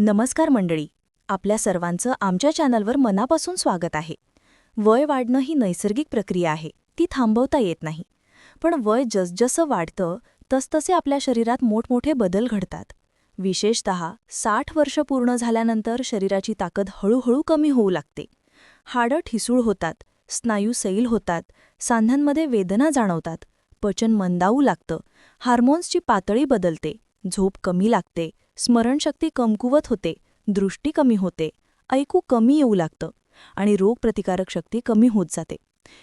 नमस्कार मंडळी आपल्या सर्वांचं आमच्या चॅनलवर मनापासून स्वागत आहे. वय वाढणं ही नैसर्गिक प्रक्रिया आहे ती थांबवता येत नाही. पण वय जसजसं वाढतं तसतसे आपल्या शरीरात मोठमोठे बदल घडतात. विशेषत साठ वर्ष पूर्ण झाल्यानंतर शरीराची ताकद हळूहळू कमी होऊ लागते. हाडं ठिसूळ होतात स्नायू सैल होतात सांध्यांमध्ये वेदना जाणवतात पचन मंदावू लागतं हार्मोन्सची पातळी बदलते झोप कमी लागते स्मरणशक्ती कमकुवत होते दृष्टी कमी होते ऐकू कमी येऊ लागतं आणि रोगप्रतिकारक शक्ती कमी होत जाते.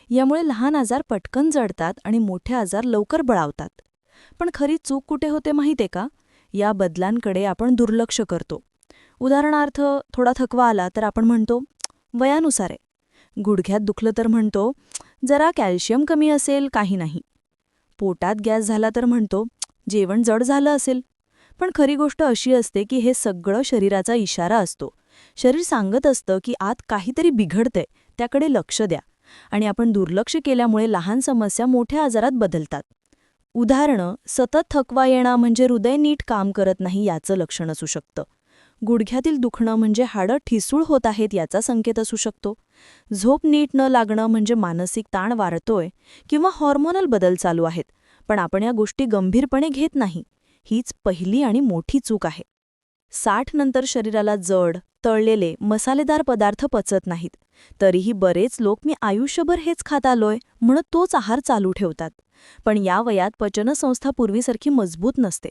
यामुळे लहान आजार पटकन जडतात आणि मोठे आजार लवकर बळावतात. पण खरी चूक कुठे होते माहिती का? या बदलांकडे आपण दुर्लक्ष करतो. उदाहरणार्थ थोडा थकवा आला तर आपण म्हणतो वयानुसार. आहे गुडघ्यात दुखलं तर म्हणतो जरा कॅल्शियम कमी असेल काही नाही. पोटात गॅस झाला तर म्हणतो जेवण जड झालं असेल. पण खरी गोष्ट अशी असते की हे सगळं शरीराचा इशारा असतो. शरीर सांगत असतं की आत काहीतरी बिघडतंय त्याकडे लक्ष द्या. आणि आपण दुर्लक्ष केल्यामुळे लहान समस्या मोठ्या आजारात बदलतात. उदाहरणं सतत थकवा येणं म्हणजे हृदय नीट काम करत नाही याचं लक्षण असू शकतं. गुडघ्यातील दुखणं म्हणजे हाडं ठिसूळ होत आहेत याचा संकेत असू शकतो. झोप नीट न लागणं म्हणजे मानसिक ताण वाढतोय किंवा हॉर्मोनल बदल चालू आहेत. पण आपण या गोष्टी गंभीरपणे घेत नाही. हीच पहिली आणि मोठी चूक आहे. साठ नंतर शरीराला जड तळलेले मसालेदार पदार्थ पचत नाहीत. तरीही बरेच लोक मी आयुष्यभर हेच खात आलोय म्हणत तोच आहार चालू ठेवतात. पण या वयात पचनसंस्था पूर्वीसारखी मजबूत नसते.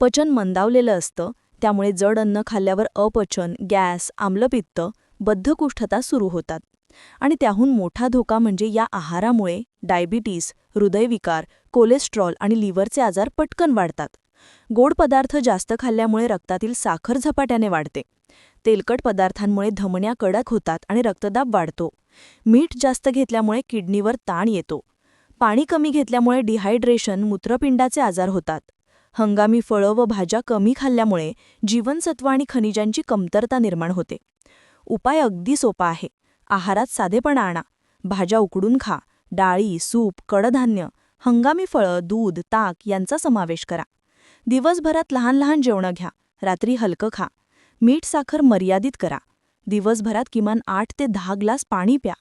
पचन मंदावलेलं असतं त्यामुळे जड अन्न खाल्ल्यावर अपचन गॅस आम्लपित्त बद्धकुष्ठता सुरू होतात. आणि त्याहून मोठा धोका म्हणजे या आहारामुळे डायबिटीस हृदयविकार कोलेस्ट्रॉल आणि लिव्हरचे आजार पटकन वाढतात. गोड पदार्थ जास्त खाल्ल्यामुळे रक्तातील साखर झपाट्याने वाढते. तेलकट पदार्थांमुळे धमण्या कडक होतात आणि रक्तदाब वाढतो. मीठ जास्त घेतल्यामुळे किडनीवर ताण येतो. पाणी कमी घेतल्यामुळे डिहायड्रेशन मूत्रपिंडाचे आजार होतात. हंगामी फळं व भाज्या कमी खाल्ल्यामुळे जीवनसत्व आणि खनिजांची कमतरता निर्माण होते. उपाय अगदी सोपा आहे. आहारात साधेपणा आणा. भाज्या उकडून खा. डाळी सूप कडधान्य हंगामी फळं दूध ताक यांचा समावेश करा. दिवसभरात लहान लहान जेवणं घ्या. रात्री हलकं खा. मीठ साखर मर्यादित करा. दिवसभरात किमान आठ ते दहा ग्लास पाणी प्या.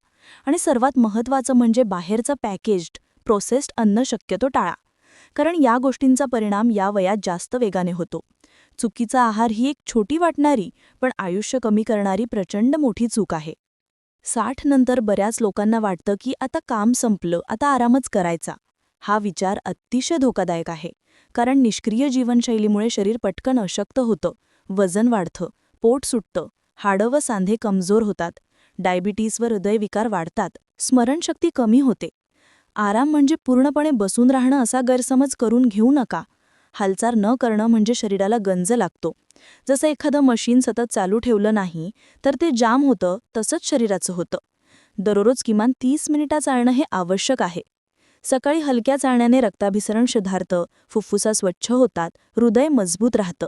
आणि सर्वात महत्त्वाचं म्हणजे बाहेरचं पॅकेज्ड प्रोसेस्ड अन्न शक्यतो टाळा. कारण या गोष्टींचा परिणाम या वयात जास्त वेगाने होतो. चुकीचा आहार ही एक छोटी वाटणारी पण आयुष्य कमी करणारी प्रचंड मोठी चूक आहे. साठ नंतर बऱ्याच लोकांना वाटतं की आता काम संपलं आता आरामच करायचा. हा विचार अतिशय धोकादायक आहे. कारण निष्क्रिय जीवनशैलीमुळे शरीर पटकन अशक्त होतं वजन वाढतं पोट सुटतं हाडं व सांधे कमजोर होतात डायबिटीस व हृदयविकार वाढतात स्मरणशक्ती कमी होते. आराम म्हणजे पूर्णपणे बसून राहणं असा गैरसमज करून घेऊ नका. हालचाल न करणं म्हणजे शरीराला गंज लागतो. जसं एखादं मशीन सतत चालू ठेवलं नाही तर ते जाम होतं तसंच शरीराचं होतं. दररोज किमान तीस मिनिटा चालणं हे आवश्यक आहे. सकाळी हलक्या चालण्याने रक्ताभिसरण सुधारतं फुफ्फुसा स्वच्छ होतात हृदय मजबूत राहतं.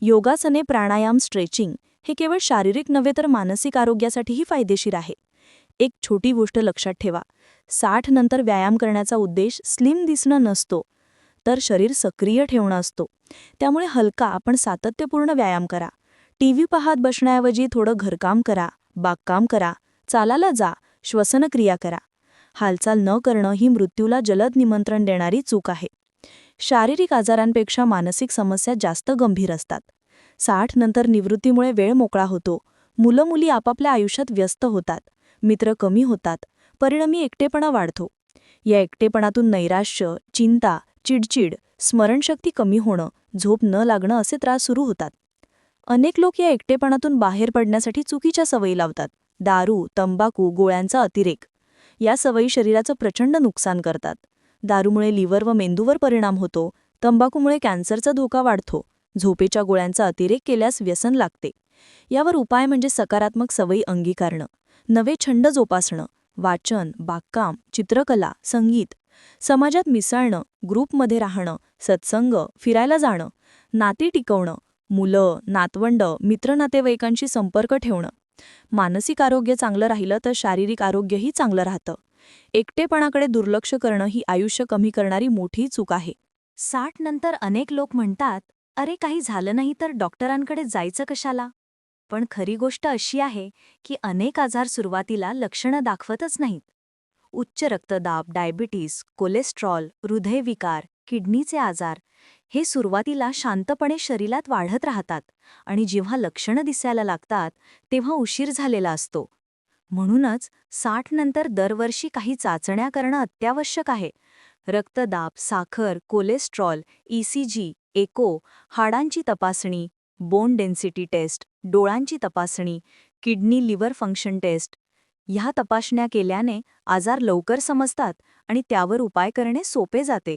योगासने प्राणायाम स्ट्रेचिंग हे केवळ शारीरिक नव्हे तर मानसिक आरोग्यासाठीही फायदेशीर आहे. एक छोटी गोष्ट लक्षात ठेवा. साठ नंतर व्यायाम करण्याचा उद्देश स्लिम दिसणं नसतो तर शरीर सक्रिय ठेवणं असतो. त्यामुळे हलका आपण सातत्यपूर्ण व्यायाम करा. टीव्ही पाहत बसण्याऐवजी थोडं घरकाम करा बागकाम करा चालायला जा श्वसनक्रिया करा. हालचाल न करणं ही मृत्यूला जलद निमंत्रण देणारी चूक आहे. शारीरिक आजारांपेक्षा मानसिक समस्या जास्त गंभीर असतात. साठ नंतर निवृत्तीमुळे वेळ मोकळा होतो. मुलं मुली आपापल्या आयुष्यात व्यस्त होतात. मित्र कमी होतात. परिणामी एकटेपणा वाढतो. या एकटेपणातून नैराश्य चिंता चिडचिड स्मरणशक्ती कमी होणं झोप न लागणं असे त्रास सुरू होतात. अनेक लोक या एकटेपणातून बाहेर पडण्यासाठी चुकीच्या सवयी लावतात. दारू तंबाखू गोळ्यांचा अतिरेक. या सवयी शरीराचं प्रचंड नुकसान करतात. दारूमुळे लिव्हर व मेंदूवर परिणाम होतो तंबाखूमुळे कॅन्सरचा धोका वाढतो झोपेच्या गोळ्यांचा अतिरेक केल्यास व्यसन लागते. यावर उपाय म्हणजे सकारात्मक सवयी अंगीकारणं नवे छंद जोपासणं वाचन बागकाम चित्रकला संगीत समाजात मिसळणं ग्रुपमध्ये राहणं सत्संग फिरायला जाणं नाती टिकवणं मुलं नातवंड मित्रनातेवाईकांशी संपर्क ठेवणं मानसिक आरोग्य चांगलं राहिलं तर शारीरिक आरोग्यही चांगलं राहतं. एकटेपणाकडे दुर्लक्ष करणं ही आयुष्य कमी करणारी मोठी चूक आहे. साठ नंतर अनेक लोक म्हणतात अरे काही झालं नाही तर डॉक्टरांकडे जायचं कशाला? पण खरी गोष्ट अशी आहे की अनेक आजार सुरुवातीला लक्षणं दाखवतच नाहीत. उच्च रक्तदाब डायबिटीस कोलेस्ट्रॉल हृदयविकार किडनीचे आजार हे सुरुवातीला शांतपणे शरीरात वाढत राहतात आणि जेव्हा लक्षणं दिसायला लागतात तेव्हा उशीर झालेला असतो. म्हणूनच साठ नंतर दरवर्षी काही चाचण्या करणं अत्यावश्यक आहे. रक्तदाब साखर कोलेस्ट्रॉल ईसीजी एको हाडांची तपासणी बोन डेन्सिटी टेस्ट डोळ्यांची तपासणी किडनी लिव्हर फंक्शन टेस्ट. ह्या तपासण्या केल्याने आजार लवकर समजतात आणि त्यावर उपाय करणे सोपे जाते.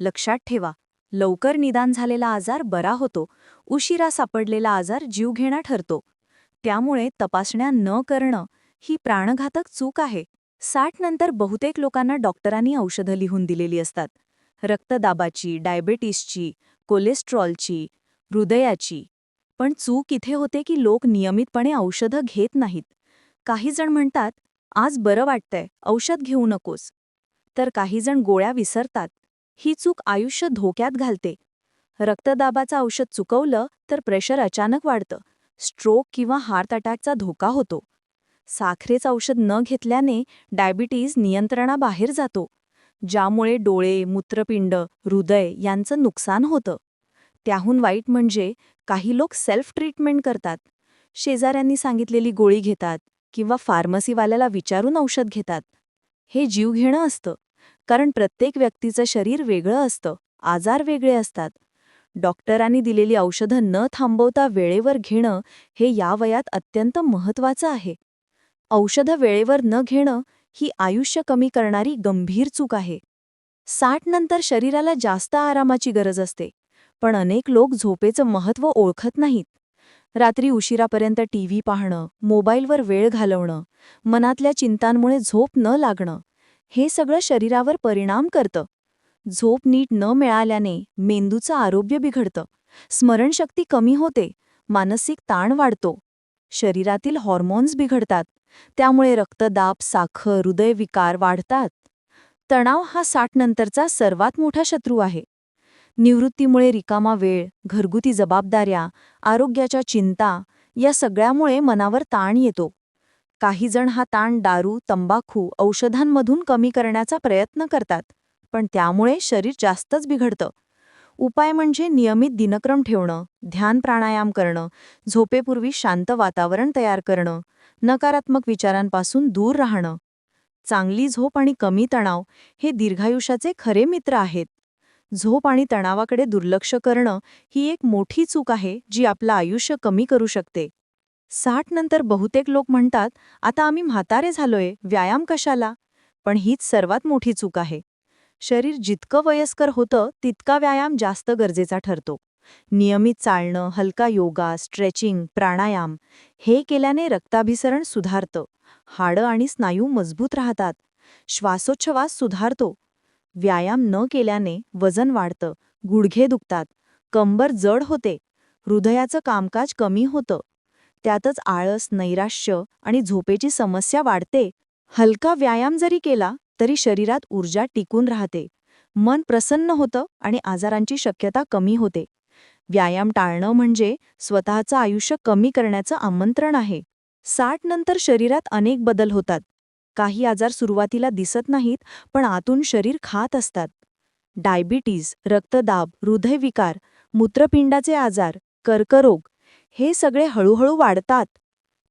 लक्षात ठेवा लवकर निदान झालेला आजार बरा होतो. उशिरा सापडलेला आजार जीवघेणा ठरतो. त्यामुळे तपासण्या न करणं ही प्राणघातक चूक आहे. साठ नंतर बहुतेक लोकांना डॉक्टरांनी औषधं लिहून दिलेली असतात. रक्तदाबाची डायबेटीसची कोलेस्ट्रॉलची हृदयाची. पण चूक इथे होते की लोक नियमितपणे औषधं घेत नाहीत. काही जण म्हणतात आज बरं वाटतंय औषध घेऊ नकोस. तर काहीजण गोळ्या विसरतात. ही चूक आयुष्य धोक्यात घालते. रक्तदाबाचं औषध चुकवलं तर प्रेशर अचानक वाढतं. स्ट्रोक किंवा हार्ट अटॅकचा धोका होतो. साखरेचं औषध न घेतल्याने डायबिटीज नियंत्रणाबाहेर जातो. ज्यामुळे डोळे मूत्रपिंड हृदय यांचं नुकसान होतं. त्याहून वाईट म्हणजे काही लोक सेल्फ ट्रीटमेंट करतात. शेजाऱ्यांनी सांगितलेली गोळी घेतात किंवा फार्मसीवाल्याला विचारून औषध घेतात. हे जीव घेणं असतं. कारण प्रत्येक व्यक्तीचं शरीर वेगळं असतं आजार वेगळे असतात. डॉक्टरांनी दिलेली औषधं न थांबवता वेळेवर घेणं हे या वयात अत्यंत महत्त्वाचं आहे. औषधं वेळेवर न घेणं ही आयुष्य कमी करणारी गंभीर चूक आहे. साठ नंतर शरीराला जास्त आरामाची गरज असते पण अनेक लोक झोपेचं महत्त्व ओळखत नाहीत. रात्री उशिरापर्यंत टीव्ही पाहणं मोबाईलवर वेळ घालवणं मनातल्या चिंतांमुळे झोप न लागणं हे सगळं शरीरावर परिणाम करतं. झोप नीट न मिळाल्याने मेंदूचं आरोग्य बिघडतं. स्मरणशक्ती कमी होते मानसिक ताण वाढतो. शरीरातील हॉर्मोन्स बिघडतात. त्यामुळे रक्तदाब साखर हृदयविकार वाढतात. तणाव हा साठ नंतरचा सर्वात मोठा शत्रू आहे. निवृत्तीमुळे रिकामा वेळ घरगुती जबाबदाऱ्या आरोग्याच्या चिंता या सगळ्यामुळे मनावर ताण येतो. काहीजण हा ताण दारू तंबाखू औषधांमधून कमी करण्याचा प्रयत्न करतात पण त्यामुळे शरीर जास्तच बिघडतं. उपाय म्हणजे नियमित दिनक्रम ठेवणं ध्यान प्राणायाम करणं झोपेपूर्वी शांत वातावरण तयार करणं नकारात्मक विचारांपासून दूर राहणं. चांगली झोप आणि कमी तणाव हे दीर्घायुष्याचे खरे मित्र आहेत. झोप आणि तणावाकडे दुर्लक्ष करणं ही एक मोठी चूक आहे जी आपलं आयुष्य कमी करू शकते. साठ नंतर बहुतेक लोक म्हणतात आता आम्ही म्हातारे झालोय व्यायाम कशाला? पण हीच सर्वात मोठी चूक आहे. शरीर जितकं वयस्कर होतं तितका व्यायाम जास्त गरजेचा ठरतो. नियमित चालणं हलका योगा स्ट्रेचिंग प्राणायाम हे केल्याने रक्ताभिसरण सुधारतं. हाडं आणि स्नायू मजबूत राहतात. श्वासोच्छवास सुधारतो. व्यायाम न केल्याने वजन वाढतं गुडघे दुखतात कंबर जड होते हृदयाचं कामकाज कमी होतं. त्यातच आळस नैराश्य आणि झोपेची समस्या वाढते. हलका व्यायाम जरी केला तरी शरीरात ऊर्जा टिकून राहते. मन प्रसन्न होतं आणि आजारांची शक्यता कमी होते. व्यायाम टाळणं म्हणजे स्वतःचं आयुष्य कमी करण्याचं आमंत्रण आहे. साठ नंतर शरीरात अनेक बदल होतात. काही आजार सुरुवातीला दिसत नाहीत पण आतून शरीर खात असतात. डायबिटीज रक्तदाब हृदयविकार मूत्रपिंडाचे आजार कर्करोग हे सगळे हळूहळू वाढतात.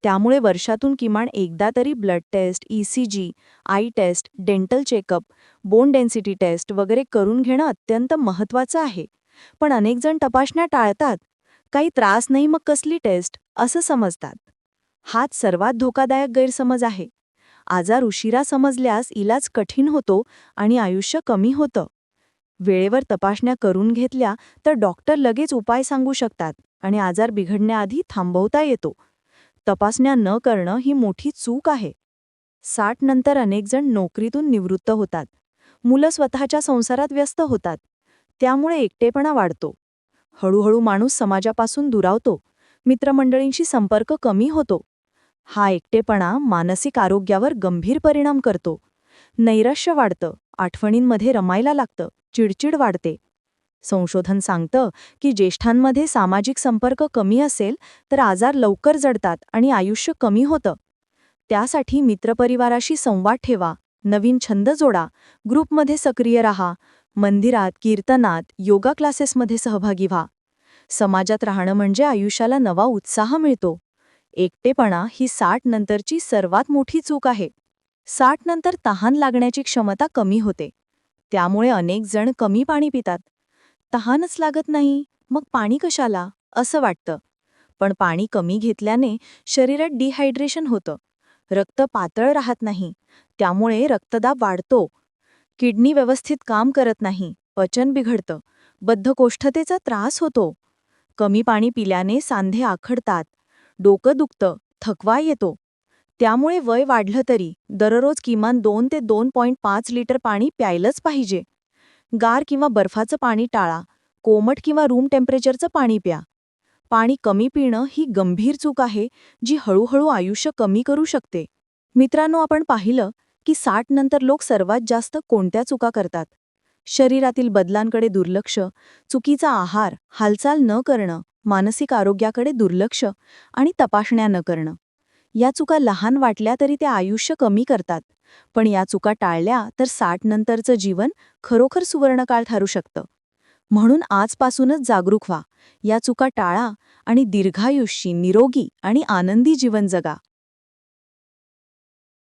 त्यामुळे वर्षातून किमान एकदा तरी blood test ECG eye test dental checkup bone density test वगैरे करून घेणं अत्यंत महत्त्वाचं आहे. पण अनेकजण तपासण्या टाळतात. काही त्रास नाही मग कसली टेस्ट? असं समजतात. हाच सर्वात धोकादायक गैरसमज आहे. आजार उशिरा समजल्यास इलाज कठीण होतो आणि आयुष्य कमी होतं. वेळेवर तपासण्या करून घेतल्या तर डॉक्टर लगेच उपाय सांगू शकतात आणि आजार बिघडण्याआधी थांबवता येतो. तपासण्या न करणं ही मोठी चूक आहे. साठ नंतर अनेकजण नोकरीतून निवृत्त होतात. मुलं स्वतःच्या संसारात व्यस्त होतात. त्यामुळे एकटेपणा वाढतो. हळूहळू माणूस समाजापासून दुरावतो. मित्रमंडळींशी संपर्क कमी होतो. हा एकटेपणा मानसिक आरोग्यावर गंभीर परिणाम करतो. नैराश्य वाढतं आठवणींमध्ये रमायला लागतं चिडचिड वाढते. संशोधन सांगतं की ज्येष्ठांमध्ये सामाजिक संपर्क कमी असेल तर आजार लवकर जडतात आणि आयुष्य कमी होतं. त्यासाठी मित्रपरिवाराशी संवाद ठेवा नवीन छंद जोडा ग्रुपमध्ये सक्रिय राहा मंदिरात कीर्तनात योगा क्लासेसमध्ये सहभागी व्हा. समाजात राहणं म्हणजे आयुष्याला नवा उत्साह मिळतो. एकटेपणा ही साठ नंतरची सर्वात मोठी चूक आहे. साठ नंतर तहान लागण्याची क्षमता कमी होते. त्यामुळे अनेक जण कमी पाणी पितात. तहानच लागत नाही. मग पाणी कशाला? असं वाटतं. पण पाणी कमी घेतल्याने शरीरात डिहायड्रेशन होतं. रक्त पातळ राहत नाही. त्यामुळे रक्तदाब वाढतो. किडनी व्यवस्थित काम करत नाही. पचन बिघडतं. बद्धकोष्ठतेचा त्रास होतो. कमी पाणी पिल्याने सांधे आखडतात. डोकं दुखतं. थकवा येतो. त्यामुळे वय वाढलं तरी दररोज किमान दोन ते दोन पॉईंट पाच लिटर पाणी प्यायलंच पाहिजे. गार किंवा बर्फाचं पाणी टाळा. कोमट किंवा रूम टेम्परेचरचं पाणी प्या. पाणी कमी पिणं ही गंभीर चूक आहे जी हळूहळू आयुष्य कमी करू शकते. मित्रांनो आपण पाहिलं की साठ नंतर लोक सर्वात जास्त कोणत्या चुका करतात? शरीरातील बदलांकडे दुर्लक्ष चुकीचा आहार हालचाल न करणं मानसिक आरोग्याकडे दुर्लक्ष आणि तपासण्या न करणं. या चुका लहान वाटल्या तरी त्या आयुष्य कमी करतात. पण या चुका टाळल्या तर साठ नंतरचं जीवन खरोखर सुवर्णकाळ ठरू शकतं. म्हणून आजपासूनच जागरूक व्हा. या चुका टाळा आणि दीर्घायुष्यी निरोगी आणि आनंदी जीवन जगा.